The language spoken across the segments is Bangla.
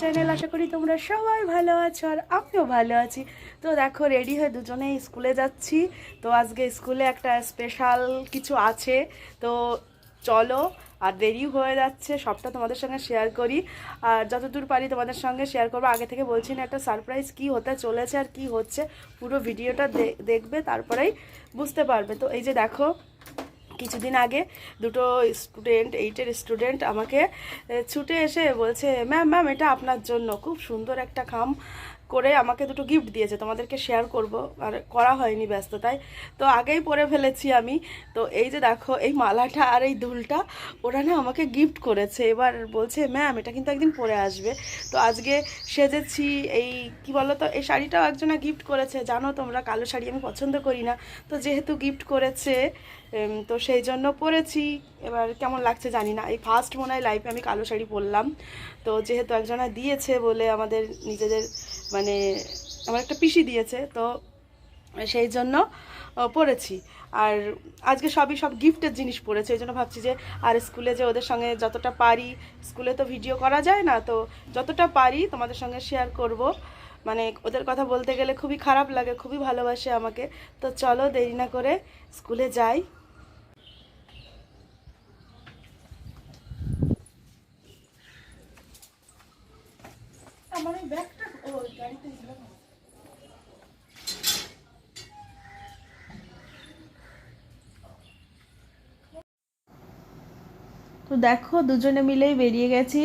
চ্যানেল আশা করি তোমরা সবাই ভালো আছো আর আমিও ভালো আছি। তো দেখো রেডি হয়ে দুজনেই স্কুলে যাচ্ছি। তো আজকে স্কুলে একটা স্পেশাল কিছু আছে। তো চলো, আর দেরি হয়ে যাচ্ছে, সবটা তোমাদের সঙ্গে শেয়ার করি। আর যতদূর পারি তোমাদের সঙ্গে শেয়ার করব। আগে থেকে বলছি না, একটা সারপ্রাইজ কি হতে চলেছে আর কি হচ্ছে। পুরো ভিডিওটা দেখবে, তারপরেই বুঝতে পারবে। তো এই যে দেখো কিছুদিন আগে দুটো স্টুডেন্ট এইটের স্টুডেন্ট আমাকে ছুটে এসে বলছে ম্যাম ম্যাম এটা আপনার জন্য। খুব সুন্দর একটা খাম করে আমাকে দুটো গিফট দিয়েছে। তোমাদেরকে শেয়ার করব। আর করা হয়নি ব্যস্ততায়। তো আগেই পরে ফেলেছি আমি। তো এই যে দেখো, এই মালাটা আর এই দুলটা, ওরা না আমাকে গিফট করেছে। এবার বলছে ম্যাম এটা কিন্তু একদিন পরে আসবে। তো আজকে সেজেছি, এই, কি বলো তো এই শাড়িটাও একজনা গিফট করেছে। জানো তোমরা, কালো শাড়ি আমি পছন্দ করি না। তো যেহেতু গিফট করেছে তো সেই জন্য পরেছি এবার কেমন লাগছে জানি না। এই ফার্স্ট মনে হয় লাইফে আমি কালো শাড়ি পরলাম। তো যেহেতু একজনা দিয়েছে বলে আমাদের নিজেদের মানে আমার একটা পিসি দিয়েছে, তো সেই জন্য পরেছি আর আজকে সবই সব গিফটের জিনিস পড়েছে। এই জন্য ভাবছি যে, আর স্কুলে যে ওদের সঙ্গে যতটা পারি, স্কুলে তো ভিডিও করা যায় না, তো যতটা পারি তোমাদের সঙ্গে শেয়ার করব। মানে ওদের কথা বলতে গেলে খুবই খারাপ লাগে, খুবই ভালোবাসে আমাকে। তো চলো দেরি না করে স্কুলে যাই। আমার এই ব্যাগটা, ও গাড়িতে তো দেখো, দুজনে মিলেই বেরিয়ে গেছি।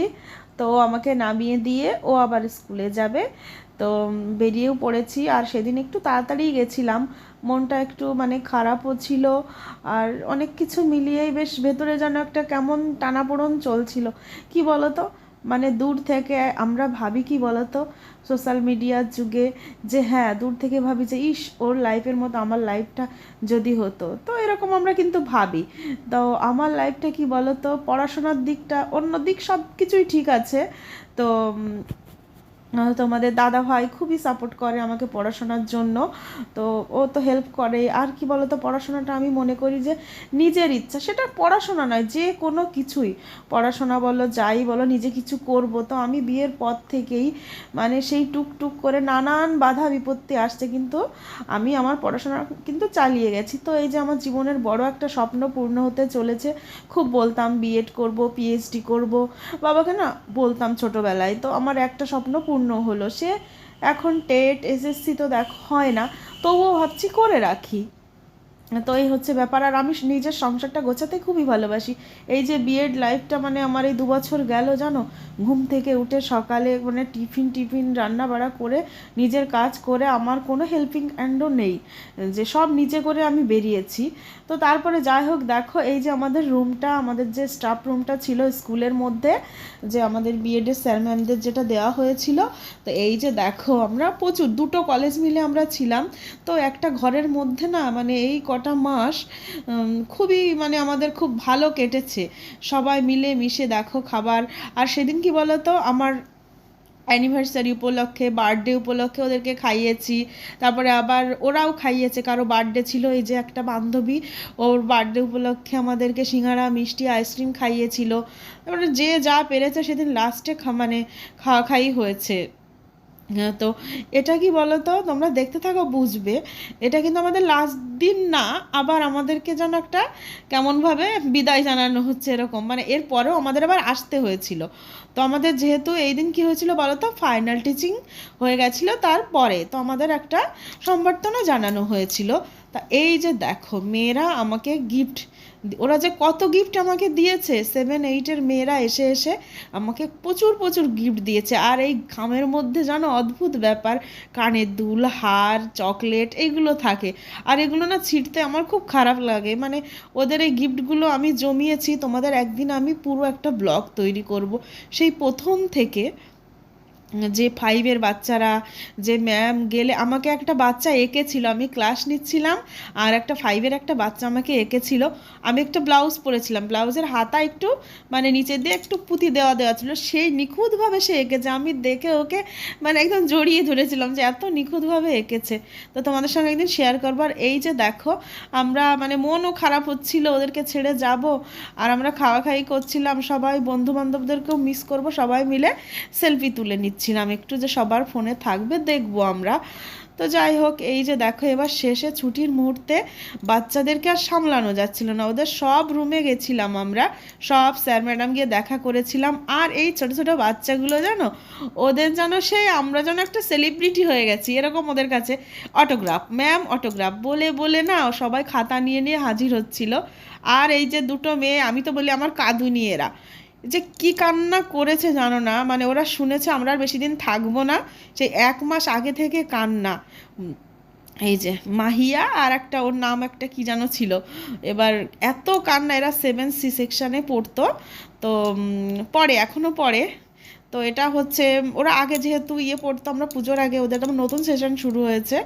তো আমাকে নামিয়ে দিয়ে ও আবার স্কুলে যাবে। তো বেরিয়েও পড়েছি। আর সেদিন একটু তাড়াতাড়ি গেছিলাম। মনটা একটু মানে খারাপও ছিল। আর অনেক কিছু মিলিয়েই বেশ ভেতরে যেন একটা কেমন টানাপোড়ন চলছিল। কি বলতো মানে দূর থেকে আমরা ভাবি কি বলতো? সোশ্যাল মিডিয়ার যুগে যে হ্যাঁ দূর থেকে ভাবি যে, ইস, ওর লাইফের মতো আমার লাইফটা যদি হতো। তো এরকম আমরা কিন্তু ভাবি। তো আমার লাইফটা কি বলতো? পড়াশোনার দিকটা, অন্য দিক সব কিছুই ঠিক আছে। তো তোমাদের দাদা ভাই খুবই সাপোর্ট করে আমাকে পড়াশোনার জন্য। তো ও তো হেল্প করে আর কি বলতো, পড়াশোনাটা আমি মনে করি যে নিজের ইচ্ছা। সেটা পড়াশোনা নয়, যে কোনো কিছুই। পড়াশোনা বলো, যাই বলো, নিজে কিছু করব। তো আমি বিয়ের পর থেকেই মানে সেই টুকটুক করে নানান বাধা বিপত্তি আসছে। কিন্তু আমি আমার পড়াশোনা কিন্তু চালিয়ে গেছি। তো এই যে আমার জীবনের বড় একটা স্বপ্ন পূর্ণ হতে চলেছে, খুব বলতাম বিএড করব পিএইচডি করব। বাবাকে না বলতাম ছোটোবেলায়। তো আমার একটা স্বপ্ন পূর্ণ হলো। সে এখন টেট এসএসসি তো দেখ হয় না। তবুও ভাবছি করে রাখি। তো এই হচ্ছে ব্যাপার। আর আমি নিজের সংসারটা গোছাতে খুবই ভালোবাসি। এই যে বিএড লাইফটা মানে আমার এই দু বছর গেল, জানো? ঘুম থেকে উঠে সকালে মানে টিফিন টিফিন রান্না বাড়া করে, নিজের কাজ করে আমার কোনো হেল্পিং হ্যান্ডও নেই। যে সব নিজে করে আমি বেরিয়েছি। তো তারপরে যাই হোক, দেখো এই যে আমাদের রুমটা আমাদের যে স্টাফ রুমটা ছিল স্কুলের মধ্যে, যে আমাদের বিএডের স্যার ম্যামদের যেটা দেওয়া হয়েছিল, তো এই যে দেখো আমরা প্রচুর, দুটো কলেজ মিলে আমরা ছিলাম। তো একটা ঘরের মধ্যে না মানে এই কটা মাস খুবই মানে আমাদের খুব ভালো কেটেছে। সবাই মিলে মিশে দেখো খাবার। আর সেদিন কি বলতো? আমার অ্যানিভার্সারি উপলক্ষে বার্থডে উপলক্ষে ওদেরকে খাইয়েছি। তারপরে আবার ওরাও খাইয়েছে। কারও বার্থডে ছিল এই যে একটা বান্ধবী ওর বার্থডে উপলক্ষে আমাদেরকে সিঙ্গারা মিষ্টি আইসক্রিম খাইয়েছিল। তারপরে যে যা পেরেছে সেদিন লাস্টে মানে খাওয়া খাই হয়েছে। হ্যাঁ, তো এটা কি বলো তো তোমরা দেখতে থাকো, বুঝবে। এটা কিন্তু আমাদের লাস্ট দিন না, আবার আমাদেরকে যেন একটা কেমনভাবে বিদায় জানানো হচ্ছে এরকম। মানে এর পরেও আমাদের আবার আসতে হয়েছিল। তো আমাদের যেহেতু এই দিন কী হয়েছিল বলো তো ফাইনাল টিচিং হয়ে গেছিল, তারপরে তো আমাদের একটা সম্বর্ধনা জানানো হয়েছিল। তা এই যে দেখো, মেয়েরা আমাকে গিফট ওরা যে কত গিফট আমাকে দিয়েছে সেভেন এইটের মেয়েরা এসে এসে আমাকে প্রচুর প্রচুর গিফট দিয়েছে। আর এই খামের মধ্যে জানো, অদ্ভুত ব্যাপার, কানের দুল, হার, চকলেট এইগুলো থাকে। আর এগুলো না ছিটতে আমার খুব খারাপ লাগে। মানে ওদের এই গিফটগুলো আমি জমিয়েছি, তোমাদের একদিন আমি পুরো একটা ব্লগ তৈরি করব। সেই প্রথম থেকে যে ফাইভের বাচ্চারা, যে ম্যাম গেলে, আমাকে একটা বাচ্চা এঁকেছিল, আমি ক্লাস নিচ্ছিলাম, আর একটা ফাইভের একটা বাচ্চা আমাকে এঁকেছিল। আমি একটা ব্লাউজ পরেছিলাম ব্লাউজের হাতা একটু মানে নিচে দিয়ে একটু পুঁতি দেওয়া দেওয়া ছিল। সেই নিখুঁতভাবে সে এঁকেছে, আমি দেখে ওকে মানে একদম জড়িয়ে ধরেছিলাম যে এত নিখুঁতভাবে এঁকেছে। তো তোমাদের সঙ্গে একদিন শেয়ার করবার এই যে দেখো, আমরা মানে মনও খারাপ হচ্ছিল, ওদেরকে ছেড়ে যাব, আর আমরা খাওয়া খাই করছিলাম, সবাই বন্ধু বান্ধবদেরকেও মিস করব, সবাই মিলে সেলফি তুলে নিচ্ছিলাম একটু যে সবার ফোনে থাকবে দেখব আমরা। তো যাই হোক, এই যে দেখো, এবার শেষে ছুটির মুহূর্তে বাচ্চাদেরকে আর সামলানো যাচ্ছিল না। ওদের সব রুমে গেছিলাম আমরা, সব স্যার ম্যাডাম গিয়ে দেখা করেছিলাম। আর এই ছোট ছোট বাচ্চাগুলো জানো, ওদের যেন সেই আমরা যেন একটা সেলিব্রিটি হয়ে গেছি, এরকম ওদের কাছে। অটোগ্রাফ ম্যাম অটোগ্রাফ বলে বলে না, সবাই খাতা নিয়ে নিয়ে হাজির হচ্ছিল। আর এই যে দুটো মেয়ে, আমি তো বলি আমার কাঁদুনি এরা। যে কি কান্না করেছে জানো না? মানে ওরা শুনেছে আমরা আর বেশি দিন থাকব না। সেই এক মাস আগে থেকে কান্না। এই যে মাহিয়া আর একটা ওর নাম একটা কি যেন ছিল? এবার এত কান্না, এরা সেভেন সি সেকশানে পড়তো। তো পড়ে এখনও পড়ে। তো এটা হচ্ছে, ওরা আগে যেহেতু ইয়ে পড়তো, আমরা পুজোর আগে ওদের নতুন সেশন শুরু হয়েছে।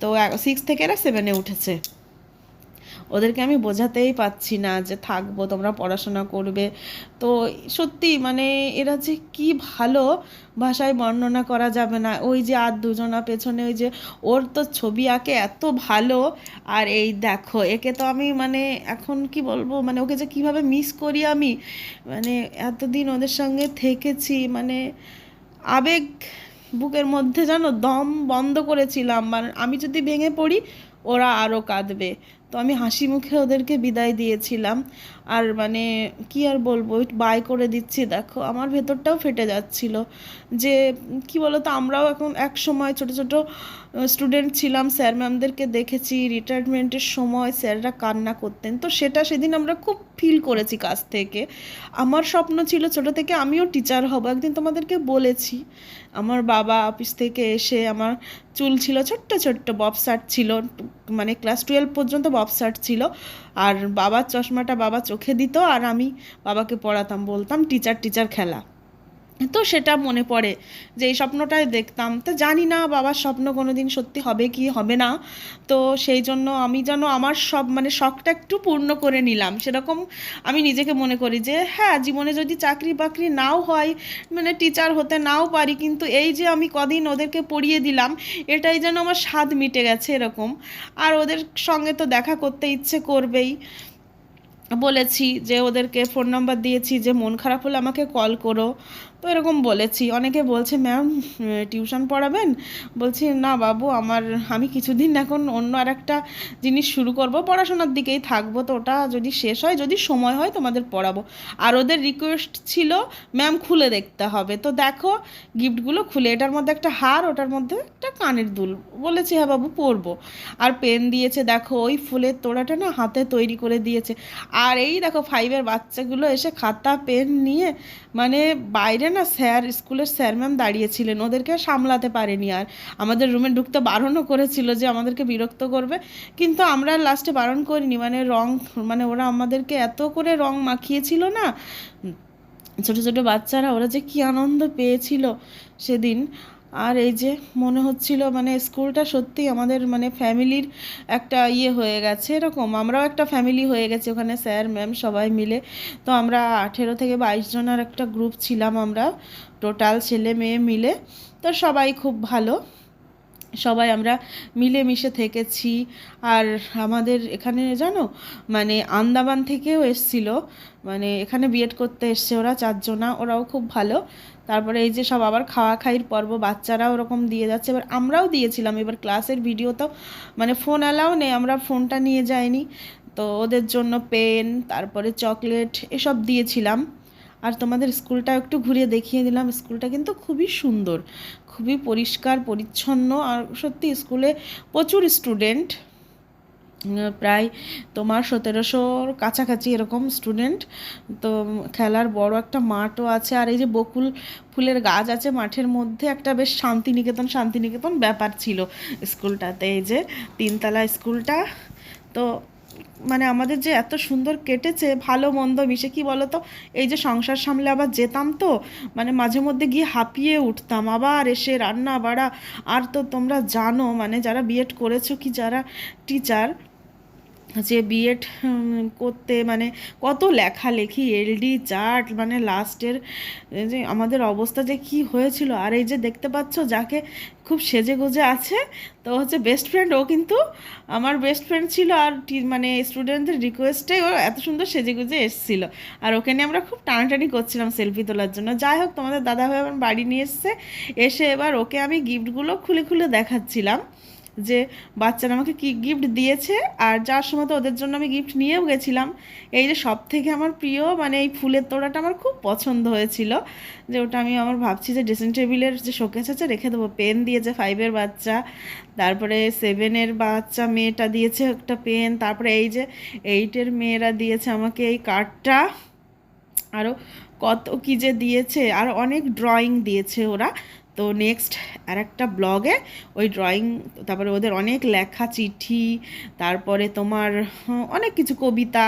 তো সিক্স থেকে এরা সেভেনে উঠেছে। ওদেরকে আমি বোঝাতেই পাচ্ছি না যে থাকব, তোমরা পড়াশোনা করবে। তো সত্যি মানে এরা যে কি ভালো ভাষায় বর্ণনা করা যাবে না। ওই যে আর দুজনা পেছনে ওই যে ওর তো ছবি আঁকে এত ভালো। আর এই দেখো, একে তো আমি মানে এখন কি বলব মানে ওকে যে কীভাবে মিস করি আমি মানে এতদিন ওদের সঙ্গে থেকেছি মানে আবেগ বুকের মধ্যে জানো দম বন্ধ করেছিলাম। মানে আমি যদি ভেঙে পড়ি, ওরা আরও কাঁদবে। তো আমি হাসি মুখে ওদেরকে বিদায় দিয়েছিলাম। আর মানে কি আর বলব বাই করে দিচ্ছি, দেখো, আমার ভেতরটাও ফেটে যাচ্ছিল যে, কি বলতো, আমরাও এখন এক সময় ছোট ছোট স্টুডেন্ট ছিলাম স্যার ম্যামদেরকে দেখেছি রিটায়ারমেন্টের সময় স্যাররা কান্না করতেন। তো সেটা সেদিন আমরা খুব ফিল করেছি কাছ থেকে। আমার স্বপ্ন ছিল ছোট থেকে আমিও টিচার হব, একদিন তোমাদেরকে বলেছি। আমার বাবা অফিস থেকে এসে আমার চুল ছিল, ছোট্ট ছোট্ট বব শার্ট ছিল মানে ক্লাস টুয়েলভ পর্যন্ত বব শার্ট ছিল। আর বাবার চশমাটা বাবা চোখে দিত, আর আমি বাবাকে পড়াতাম, বলতাম টিচার টিচার খেলা। তো সেটা মনে পড়ে যে এই স্বপ্নটাই দেখতাম। তো জানি না বাবার স্বপ্ন কোনো দিন সত্যি হবে কি হবে না। তো সেই জন্য আমি যেন আমার সব মানে শখটা একটু পূর্ণ করে নিলাম। সেরকম আমি নিজেকে মনে করি যে হ্যাঁ জীবনে যদি চাকরি বাকরি নাও হয় মানে টিচার হতে নাও পারি, কিন্তু এই যে আমি কদিন ওদেরকে পড়িয়ে দিলাম, এটাই যেন আমার স্বাদ মিটে গেছে এরকম। আর ওদের সঙ্গে তো দেখা করতে ইচ্ছে করবেই। বলেছি যে ওদেরকে ফোন নাম্বার দিয়েছি যে, মন খারাপ হলে আমাকে কল করো। তো এরকম বলেছি। অনেকে বলছে, ম্যাম টিউশন পড়াবেন? বলছি, না বাবু, আমার, আমি কিছুদিন এখন অন্য আর একটা জিনিস শুরু করব, পড়াশোনার দিকেই থাকব। তো ওটা যদি শেষ হয়, যদি সময় হয়, তোমাদের পড়াবো। আর ওদের রিকোয়েস্ট ছিল, ম্যাম, খুলে দেখতে হবে। তো দেখো, গিফটগুলো খুলে, এটার মধ্যে একটা হার, ওটার মধ্যে একটা কানের দুল। বলেছি হ্যাঁ বাবু, পরবো। আর পেন দিয়েছে, দেখো, ওই ফুলের তোড়াটা না হাতে তৈরি করে দিয়েছে। আর এই, দেখো ফাইভের বাচ্চাগুলো এসে খাতা, পেন নিয়ে মানে বাইরে না স্যার, স্কুলের স্যার ম্যাম দাঁড়িয়েছিলেন। ওদেরকে সামলাতে পারেনি আর। আমাদের রুমে ঢুকতে বারণও করেছিল যে আমাদেরকে বিরক্ত করবে। কিন্তু আমরা লাস্টে বারণ করিনি। মানে রং মানে ওরা আমাদেরকে এত করে রং মাখিয়েছিল না। ছোট ছোট বাচ্চারা, ওরা যে কি আনন্দ পেয়েছিল সেদিন। আর এই যে মনে হচ্ছিল মানে স্কুলটা সত্যি আমাদের মানে ফ্যামিলির একটা ইয়ে হয়ে গেছে, এরকম। আমরাও একটা ফ্যামিলি হয়ে গেছে ওখানে, স্যার, ম্যাম সবাই মিলে। তো আমরা আঠেরো থেকে বাইশ জনের একটা গ্রুপ ছিলাম আমরা, টোটাল ছেলে মেয়ে মিলে। তো সবাই খুব ভালো। সবাই আমরা মিলেমিশে থেকেছি। আর আমাদের এখানে জানো মানে আন্দামান থেকেও এসছিল। মানে এখানে বিএড করতে এসছে ওরা চারজনা, ওরাও খুব ভালো। তারপরে এই যে সব আবার খাওয়া খাইয়ের পর্ব বাচ্চারাও ওরকম দিয়ে যাচ্ছে। এবার আমরাও দিয়েছিলাম, এবার ক্লাসের ভিডিও তো মানে ফোন অ্যালাও নেই, আমরা ফোনটা নিয়ে যাইনি। তো ওদের জন্য পেন তারপরে চকলেট এসব দিয়েছিলাম। আর তোমাদের স্কুলটা একটু ঘুরিয়ে দেখিয়ে দিলাম, স্কুলটা কিন্তু খুবই সুন্দর, খুবই পরিষ্কার, পরিচ্ছন্ন। আর সত্যি স্কুলে প্রচুর স্টুডেন্ট প্রায় তোমার সতেরোশোর কাছাকাছি এরকম স্টুডেন্ট তো খেলার বড় একটা মাঠও আছে, আর এই যে বকুল ফুলের গাছ আছে মাঠের মধ্যে একটা বেশ শান্তিনিকেতন শান্তিনিকেতন ব্যাপার ছিল স্কুলটাতে। এই যে তিনতলা স্কুলটা, তো মানে আমাদের যে এত সুন্দর কেটেছে, ভালো মন্দ মিশে, কি বলো তো এই যে সংসার সামলে আবার যেতাম তো মানে মাঝে মধ্যে গিয়ে হাঁপিয়ে উঠতাম। আবার এসে রান্না বাড়া আর তো তোমরা জানো মানে যারা বিএড করেছ কি যারা টিচার যে বিএড করতে মানে কত লেখালেখি এলডি চার্ট মানে লাস্টের যে আমাদের অবস্থা যে কি হয়েছিল। আর এই যে দেখতে পাচ্ছ, যাকে খুব সেজে গুজে আছে, তো হচ্ছে বেস্ট ফ্রেন্ড ও কিন্তু আমার বেস্ট ফ্রেন্ড ছিল। আর মানে স্টুডেন্টদের রিকোয়েস্টে ও এত সুন্দর সেজে গুজে এসেছিল। আর ওকে নিয়ে আমরা খুব টানাটানি করছিলাম সেলফি তোলার জন্য। যাই হোক, তোমাদের দাদাভাই আমার বাড়ি নিয়ে এসছে। এসে এবার ওকে আমি গিফটগুলো খুলে খুলে দেখাচ্ছিলাম। যে বাচ্চারা আমাকে কি গিফট দিয়েছে আর যার সময় তো ওদের জন্য আমি গিফট নিয়েও গেছিলাম। এই যে সব থেকে আমার প্রিয় মানে এই ফুলের তোড়াটা আমার খুব পছন্দ হয়েছিল। যে ওটা আমি আমার ভাবছি যে ড্রেসিং টেবিলের যে শোকেস আছে, রেখে দেবো। পেন দিয়েছে ফাইভের বাচ্চা, তারপরে সেভেনের বাচ্চা মেয়েটা দিয়েছে একটা পেন তারপরে এই যে এইটের মেয়েরা দিয়েছে আমাকে এই কার্ডটা আরও কত কী যে দিয়েছে, আর অনেক ড্রয়িং দিয়েছে ওরা। তো নেক্সট আর একটা ব্লগে ওই ড্রয়িং তারপরে ওদের অনেক লেখা, চিঠি, তারপরে তোমার অনেক কিছু কবিতা,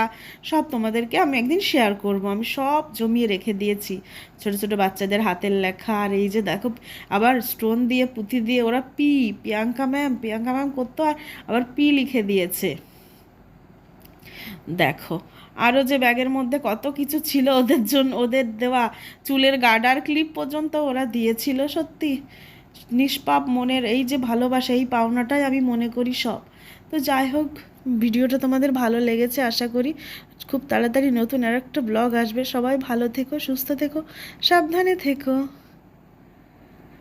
সব তোমাদেরকে আমি একদিন শেয়ার করব। আমি সব জমিয়ে রেখে দিয়েছি। ছোট ছোট বাচ্চাদের হাতের লেখা, আর এই যে দেখো, আবার স্টোন দিয়ে পুঁথি দিয়ে ওরা P Priyanka ma'am Priyanka ma'am করতো আর আবার পি লিখে দিয়েছে। দেখো আরও যে ব্যাগের মধ্যে কত কিছু ছিল ওদের জন্য, ওদের দেওয়া চুলের গার্ডার ক্লিপ পর্যন্ত ওরা দিয়েছিল, সত্যি। নিষ্পাপ মনের এই যে ভালোবাসা, এই পাওনাটাই আমি মনে করি সব। তো যাই হোক, ভিডিওটা তোমাদের ভালো লেগেছে আশা করি। খুব তাড়াতাড়ি নতুন আর একটা ব্লগ আসবে। সবাই ভালো থেকো, সুস্থ থেকো, সাবধানে থেকো।